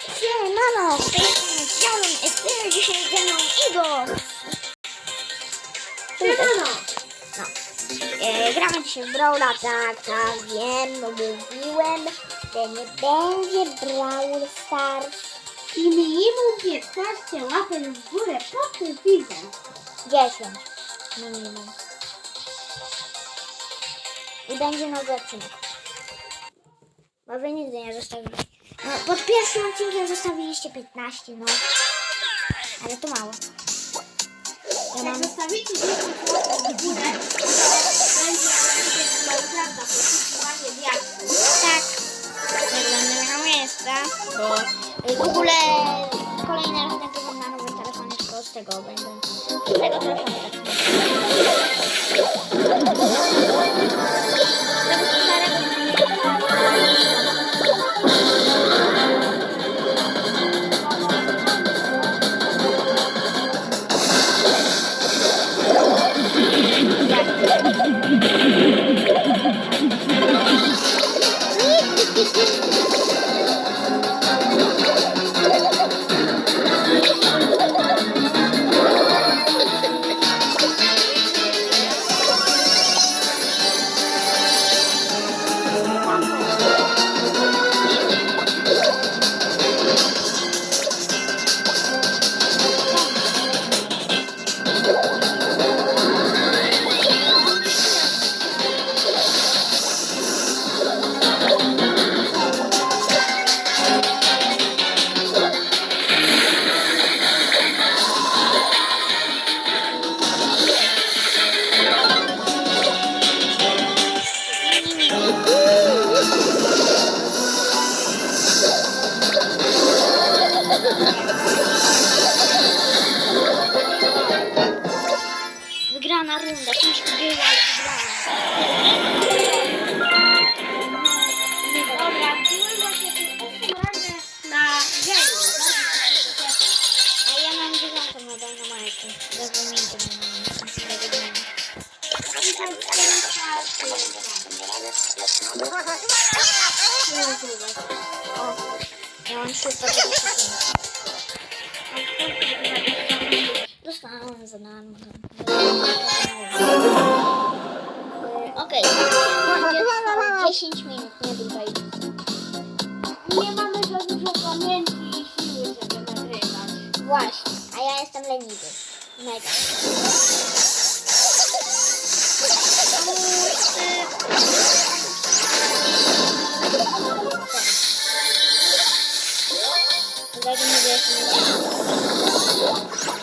Siemano, z tej strony i ty dzisiaj ze mną Igor. Siemano! No. E, gramy dzisiaj w Brawla, tak, tak, wiem, no mówiłem, że nie będzie Brawl Stars I minimum 15 łapek w górę pod tym filmem. 10 minimum. I będzie nowy odcinek. Bo wy nigdy nie zostawiliście. No, pod pierwszym odcinkiem zostawiliście 15, no. Ale to mało. Ja mam... zostawicie 10 łapek w górę, to będzie Minecrafta poszukiwanie diaksów. Tak. Będę miał miejsca, bo y, w ogóle kolejny raz nagrywam na nowym telefonie, tylko z tego będę. Z tego telefonu da keşke böyle Just not on the non. 10 minut, nie dłużej. Nie mamy za dużo pamięci i siły, żeby nagrywać. Właśnie, a ja jestem leniwy. Mega. Dlatego mówię, że nie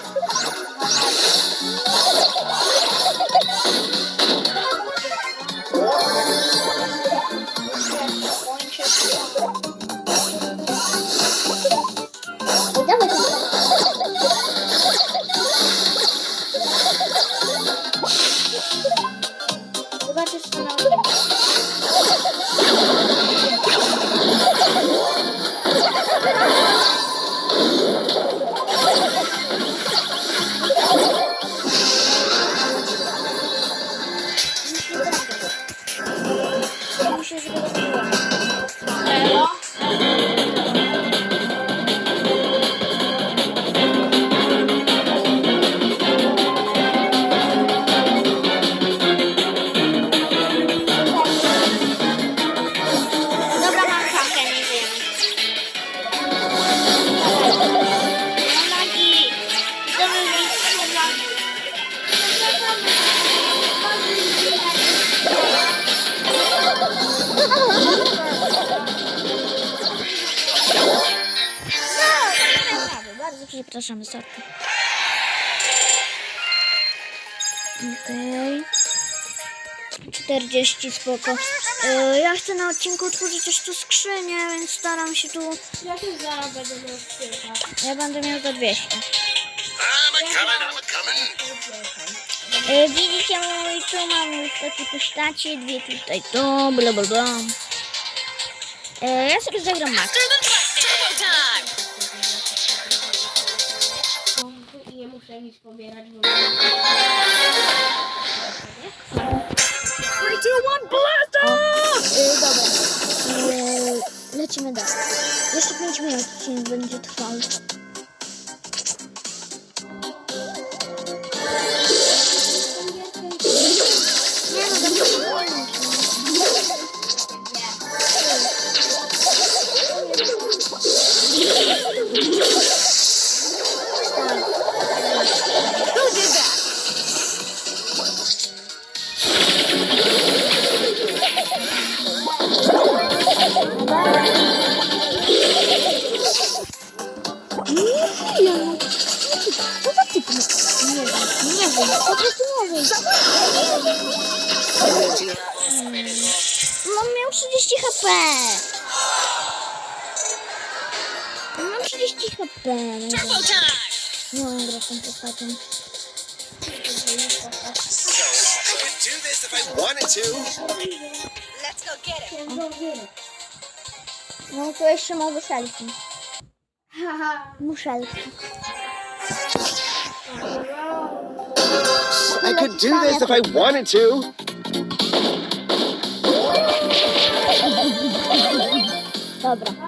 Zobaczysz tam przepraszamy, sorki. Okej. 40 spoko. E, ja chcę na odcinku otworzyć tu skrzynię, więc staram się tu. Ja też zaraz będę miał kilka. Ja będę miał za 200. I'm a coming, I'm a coming. E, widzicie, mój tu mam już takie postacie, dwie tutaj to, bla bla bla. E, ja sobie zagram Max. I nie muszę nic pobierać, bo... O, e, dobra. E, lecimy dalej. Jeszcze 5 minut odcinek będzie trwał. No miał 30 HP. Mam 30 HP. Turbo time! Nie mam grać tą postacią. Do this if I wanted to. Let's go get it. No to jeszcze muszelki. Haha. Muszelki. Could do this if I wanted to. Dobra.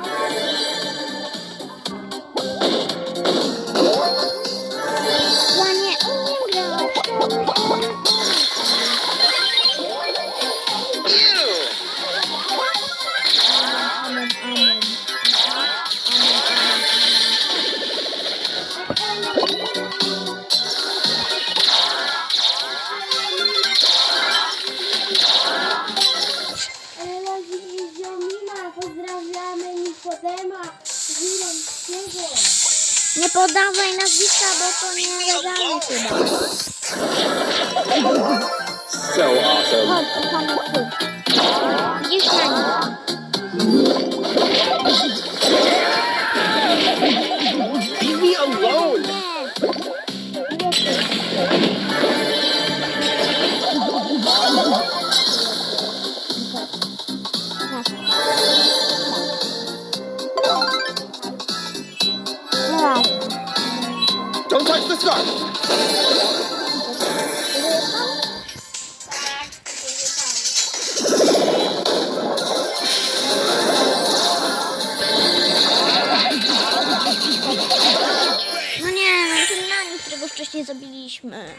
Nie podawaj nazwiska, bo to nie legalne chyba. So awesome. Chodź, tu. Nie tam. No nie, no ten nani, którego wcześniej zabiliśmy.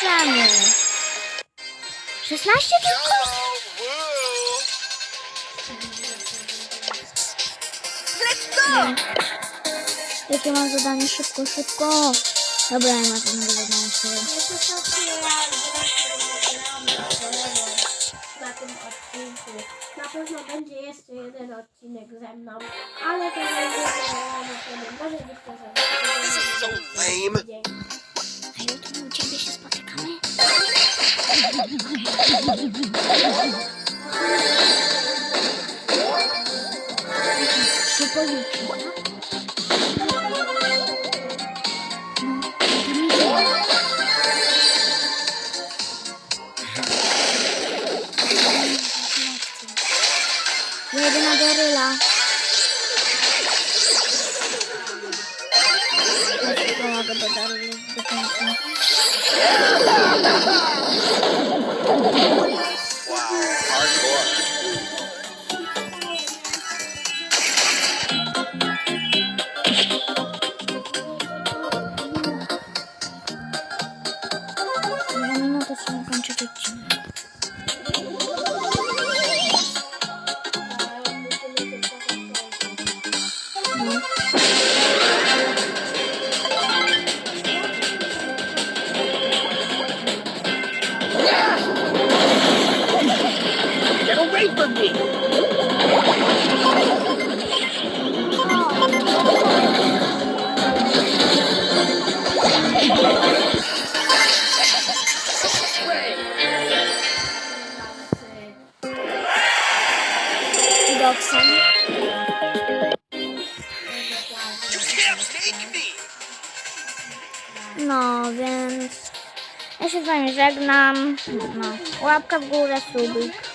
Czemu? 16 tylko? Jakie mam zadanie? Szybko, szybko. Dobra, ja mam żadnego zadania. na tym odcinku. Na pewno będzie jeszcze jeden odcinek ze mną, ale to będzie może być to za. A jutro u ciebie się spotykamy? Czy pojutrze, the battle is different. Wow, hardcore. Can't make me. No, więc ja się z wami żegnam. No, łapka w górę, subik.